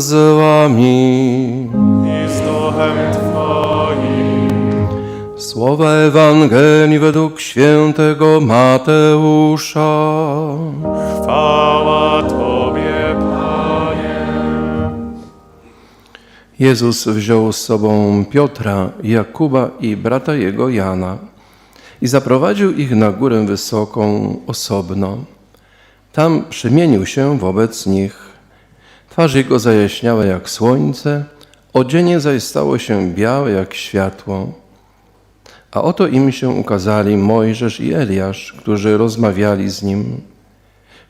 z wami. i z duchem Twoim. Słowa Ewangelii według świętego Mateusza. Chwała Tobie, Panie. Jezus wziął z sobą Piotra, Jakuba i brata jego Jana i zaprowadził ich na górę wysoką osobno. Tam przemienił się wobec nich. Twarz jego zajaśniała jak słońce, odzienie zaś stało się białe jak światło. A oto im się ukazali Mojżesz i Eliasz, którzy rozmawiali z nim.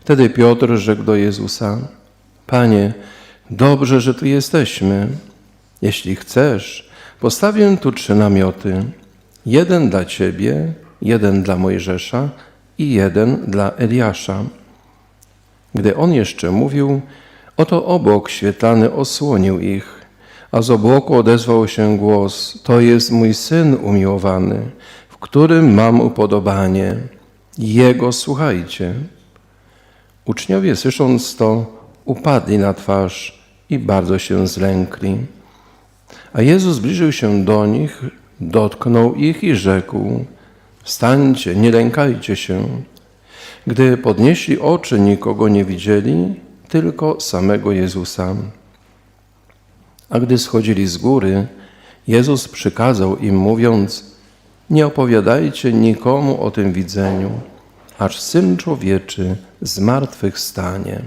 Wtedy Piotr rzekł do Jezusa: Panie, dobrze, że tu jesteśmy. Jeśli chcesz, postawię tu trzy namioty: jeden dla ciebie, jeden dla Mojżesza i jeden dla Eliasza. Gdy on jeszcze mówił, oto obok świetlany osłonił ich, a z obłoku odezwał się głos: To jest mój syn umiłowany, w którym mam upodobanie. Jego słuchajcie. Uczniowie, słysząc to, upadli na twarz i bardzo się zlękli. A Jezus zbliżył się do nich, dotknął ich i rzekł: Wstańcie, nie lękajcie się. Gdy podnieśli oczy, nikogo nie widzieli, tylko samego Jezusa. A gdy schodzili z góry, Jezus przykazał im, mówiąc: Nie opowiadajcie nikomu o tym widzeniu, aż syn człowieczy z martwych stanie.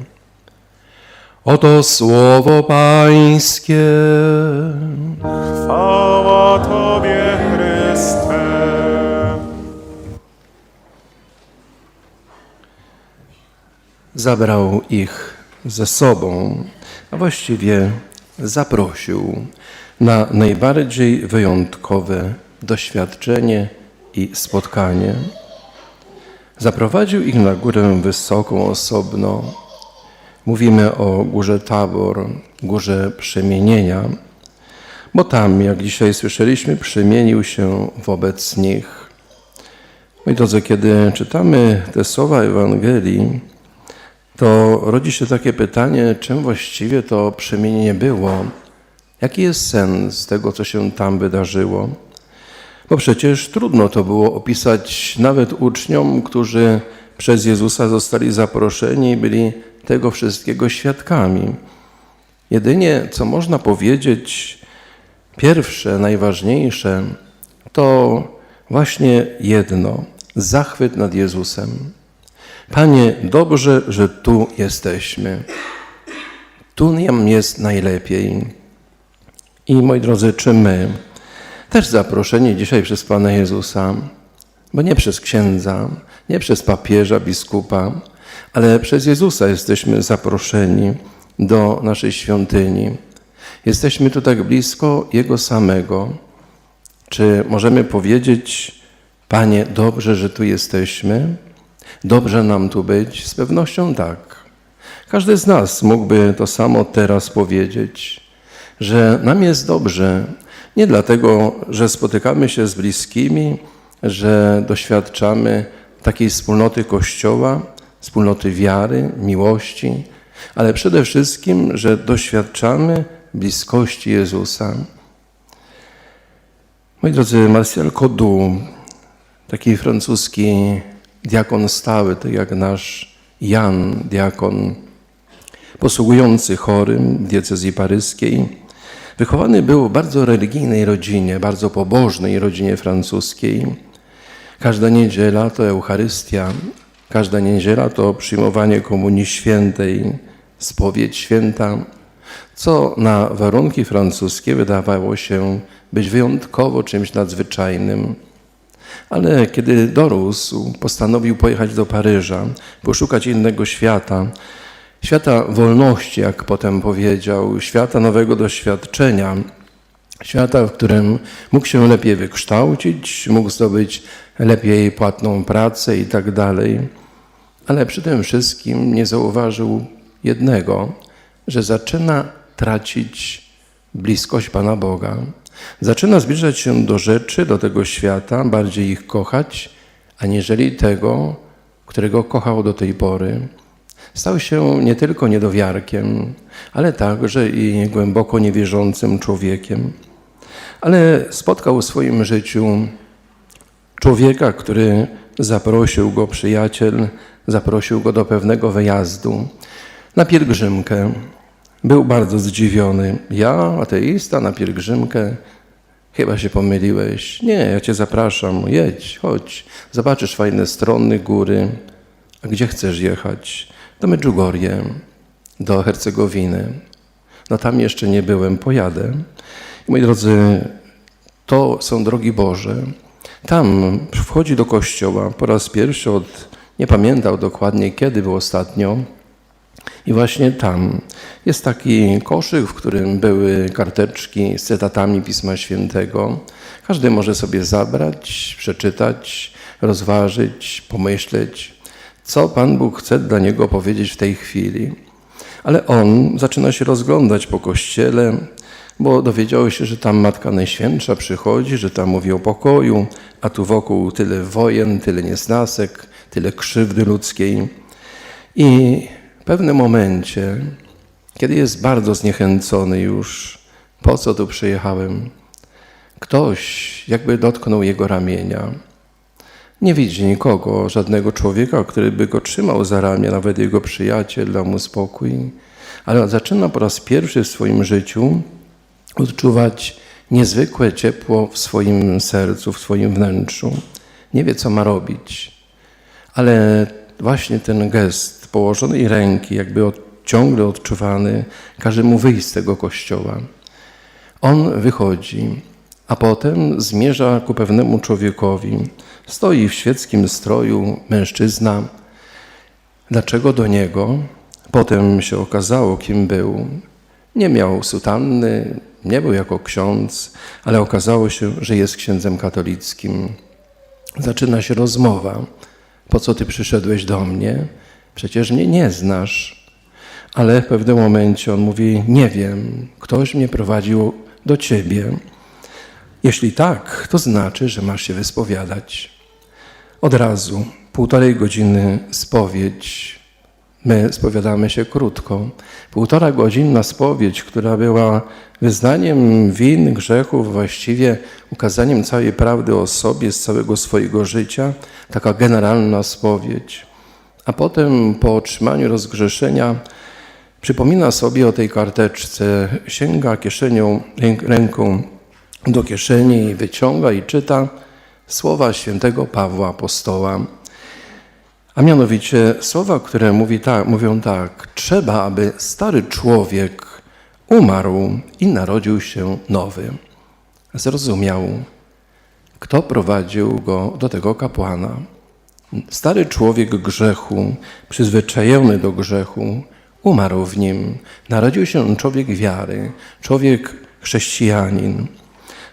Oto słowo Pańskie. Chwała Tobie, Chryste. Zabrał ich ze sobą, a właściwie zaprosił na najbardziej wyjątkowe doświadczenie i spotkanie. Zaprowadził ich na górę wysoką osobno. Mówimy o górze Tabor, górze przemienienia, bo tam, jak dzisiaj słyszeliśmy, przemienił się wobec nich. Moi drodzy, kiedy czytamy te słowa Ewangelii, to rodzi się takie pytanie, czym właściwie to przemienienie było? Jaki jest sens tego, co się tam wydarzyło? Bo przecież trudno to było opisać nawet uczniom, którzy przez Jezusa zostali zaproszeni i byli tego wszystkiego świadkami. Jedynie, co można powiedzieć, pierwsze, najważniejsze, to właśnie jedno zachwyt nad Jezusem. Panie, dobrze, że tu jesteśmy. Tu nam jest najlepiej. I moi drodzy, czy my, też zaproszeni dzisiaj przez Pana Jezusa, bo nie przez księdza, nie przez papieża, biskupa, ale przez Jezusa jesteśmy zaproszeni do naszej świątyni. Jesteśmy tu tak blisko Jego samego. Czy możemy powiedzieć, Panie, dobrze, że tu jesteśmy? Dobrze nam tu być? Z pewnością tak. Każdy z nas mógłby to samo teraz powiedzieć, że nam jest dobrze nie dlatego, że spotykamy się z bliskimi, że doświadczamy takiej wspólnoty Kościoła, wspólnoty wiary, miłości, ale przede wszystkim, że doświadczamy bliskości Jezusa. Moi drodzy, Martial Codu, taki francuski diakon stały, tak jak nasz Jan, diakon posługujący chorym diecezji paryskiej. Wychowany był w bardzo religijnej rodzinie, bardzo pobożnej rodzinie francuskiej. Każda niedziela to Eucharystia, każda niedziela to przyjmowanie Komunii Świętej, spowiedź święta, co na warunki francuskie wydawało się być wyjątkowo czymś nadzwyczajnym. Ale kiedy dorósł, postanowił pojechać do Paryża, poszukać innego świata, świata wolności, jak potem powiedział, świata nowego doświadczenia, świata, w którym mógł się lepiej wykształcić, mógł zdobyć lepiej płatną pracę i tak dalej. Ale przy tym wszystkim nie zauważył jednego, że zaczyna tracić bliskość Pana Boga. Zaczyna zbliżać się do rzeczy, do tego świata, bardziej ich kochać, aniżeli tego, którego kochał do tej pory. Stał się nie tylko niedowiarkiem, ale także i głęboko niewierzącym człowiekiem. Ale spotkał w swoim życiu człowieka, który zaprosił go, przyjaciel, zaprosił go do pewnego wyjazdu na pielgrzymkę. Był bardzo zdziwiony. Ja, ateista, na pielgrzymkę? Chyba się pomyliłeś. Nie, ja cię zapraszam. Jedź, chodź. Zobaczysz fajne strony, góry. A gdzie chcesz jechać? Do Medjugorje, do Hercegowiny. No tam jeszcze nie byłem, pojadę. I moi drodzy, to są drogi Boże. Tam wchodzi do kościoła po raz pierwszy od, nie pamiętał dokładnie kiedy był ostatnio, i właśnie tam jest taki koszyk, w którym były karteczki z cytatami Pisma Świętego. Każdy może sobie zabrać, przeczytać, rozważyć, pomyśleć, co Pan Bóg chce dla niego powiedzieć w tej chwili. Ale on zaczyna się rozglądać po kościele, bo dowiedziało się, że tam Matka Najświętsza przychodzi, że tam mówi o pokoju, a tu wokół tyle wojen, tyle niesnasek, tyle krzywdy ludzkiej. I pewnym momencie, kiedy jest bardzo zniechęcony już, po co tu przyjechałem, ktoś jakby dotknął jego ramienia. Nie widzi nikogo, żadnego człowieka, który by go trzymał za ramię, nawet jego przyjaciel, dał mu spokój, ale zaczyna po raz pierwszy w swoim życiu odczuwać niezwykłe ciepło w swoim sercu, w swoim wnętrzu. Nie wie, co ma robić, ale właśnie ten gest położonej ręki, jakby od, ciągle odczuwany, każe mu wyjść z tego kościoła. On wychodzi, a potem zmierza ku pewnemu człowiekowi. Stoi w świeckim stroju mężczyzna. Dlaczego do niego? Potem się okazało, kim był. Nie miał sutanny, nie był jako ksiądz, ale okazało się, że jest księdzem katolickim. Zaczyna się rozmowa. Po co ty przyszedłeś do mnie? Przecież mnie nie znasz. Ale w pewnym momencie on mówi: Nie wiem, ktoś mnie prowadził do ciebie. Jeśli tak, to znaczy, że masz się wyspowiadać. Od razu, półtorej godziny spowiedź. My spowiadamy się krótko. Półtora godzinna spowiedź, która była wyznaniem win, grzechów, właściwie ukazaniem całej prawdy o sobie z całego swojego życia, taka generalna spowiedź. A potem po otrzymaniu rozgrzeszenia przypomina sobie o tej karteczce, sięga kieszenią, ręką do kieszeni i wyciąga i czyta słowa świętego Pawła Apostoła. A mianowicie słowa, które mówi tak, mówią tak: Trzeba, aby stary człowiek umarł i narodził się nowy. Zrozumiał, kto prowadził go do tego kapłana. Stary człowiek grzechu, przyzwyczajony do grzechu, umarł w nim. Narodził się człowiek wiary, człowiek chrześcijanin.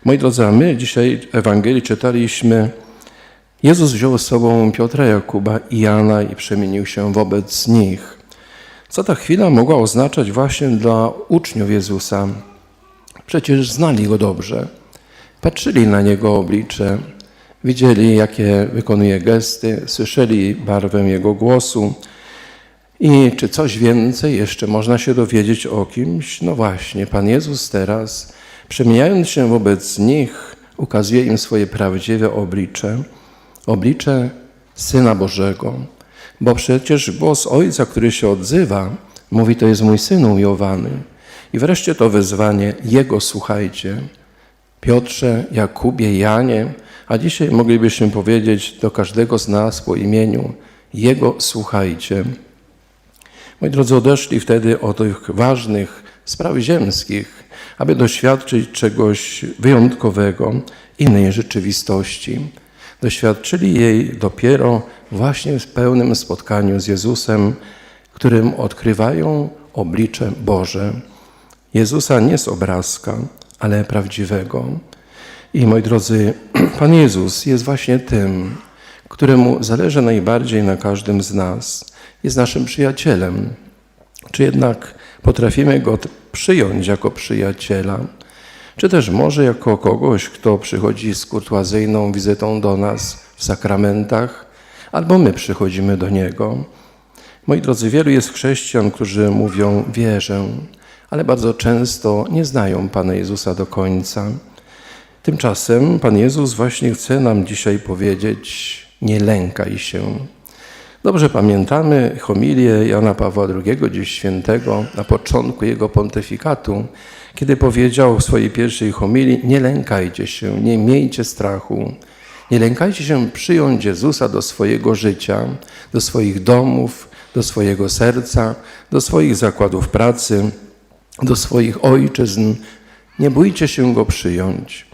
Moi drodzy, a my dzisiaj w Ewangelii czytaliśmy, Jezus wziął z sobą Piotra, Jakuba i Jana i przemienił się wobec nich. Co ta chwila mogła oznaczać właśnie dla uczniów Jezusa? Przecież znali Go dobrze. Patrzyli na Niego oblicze, widzieli, jakie wykonuje gesty, słyszeli barwę Jego głosu. I czy coś więcej jeszcze można się dowiedzieć o kimś? No właśnie, Pan Jezus teraz, przemieniając się wobec nich, ukazuje im swoje prawdziwe oblicze, oblicze Syna Bożego. Bo przecież głos Ojca, który się odzywa, mówi, to jest mój Syn umiłowany. I wreszcie to wezwanie, Jego słuchajcie. Piotrze, Jakubie, Janie, a dzisiaj moglibyśmy powiedzieć do każdego z nas po imieniu, Jego słuchajcie. Moi drodzy, odeszli wtedy od tych ważnych spraw ziemskich, aby doświadczyć czegoś wyjątkowego, innej rzeczywistości. Doświadczyli jej dopiero właśnie w pełnym spotkaniu z Jezusem, którym odkrywają oblicze Boże. Jezusa nie z obrazka, ale prawdziwego. I moi drodzy, Pan Jezus jest właśnie tym, któremu zależy najbardziej na każdym z nas. Jest naszym przyjacielem. Czy jednak potrafimy go przyjąć jako przyjaciela? Czy też może jako kogoś, kto przychodzi z kurtuazyjną wizytą do nas w sakramentach, albo my przychodzimy do niego? Moi drodzy, wielu jest chrześcijan, którzy mówią wierzę, ale bardzo często nie znają Pana Jezusa do końca. Tymczasem Pan Jezus właśnie chce nam dzisiaj powiedzieć: nie lękaj się. Dobrze pamiętamy homilię Jana Pawła II, dziś świętego, na początku jego pontyfikatu, kiedy powiedział w swojej pierwszej homilii: Nie lękajcie się, nie miejcie strachu. Nie lękajcie się przyjąć Jezusa do swojego życia, do swoich domów, do swojego serca, do swoich zakładów pracy, do swoich ojczyzn. Nie bójcie się go przyjąć.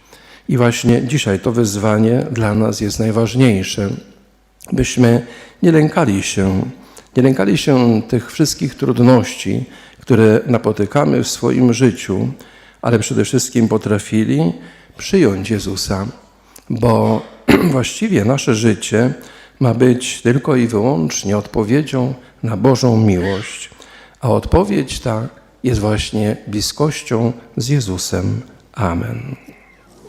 I właśnie dzisiaj to wyzwanie dla nas jest najważniejsze, byśmy nie lękali się, nie lękali się tych wszystkich trudności, które napotykamy w swoim życiu, ale przede wszystkim potrafili przyjąć Jezusa, bo właściwie nasze życie ma być tylko i wyłącznie odpowiedzią na Bożą miłość, a odpowiedź ta jest właśnie bliskością z Jezusem. Amen.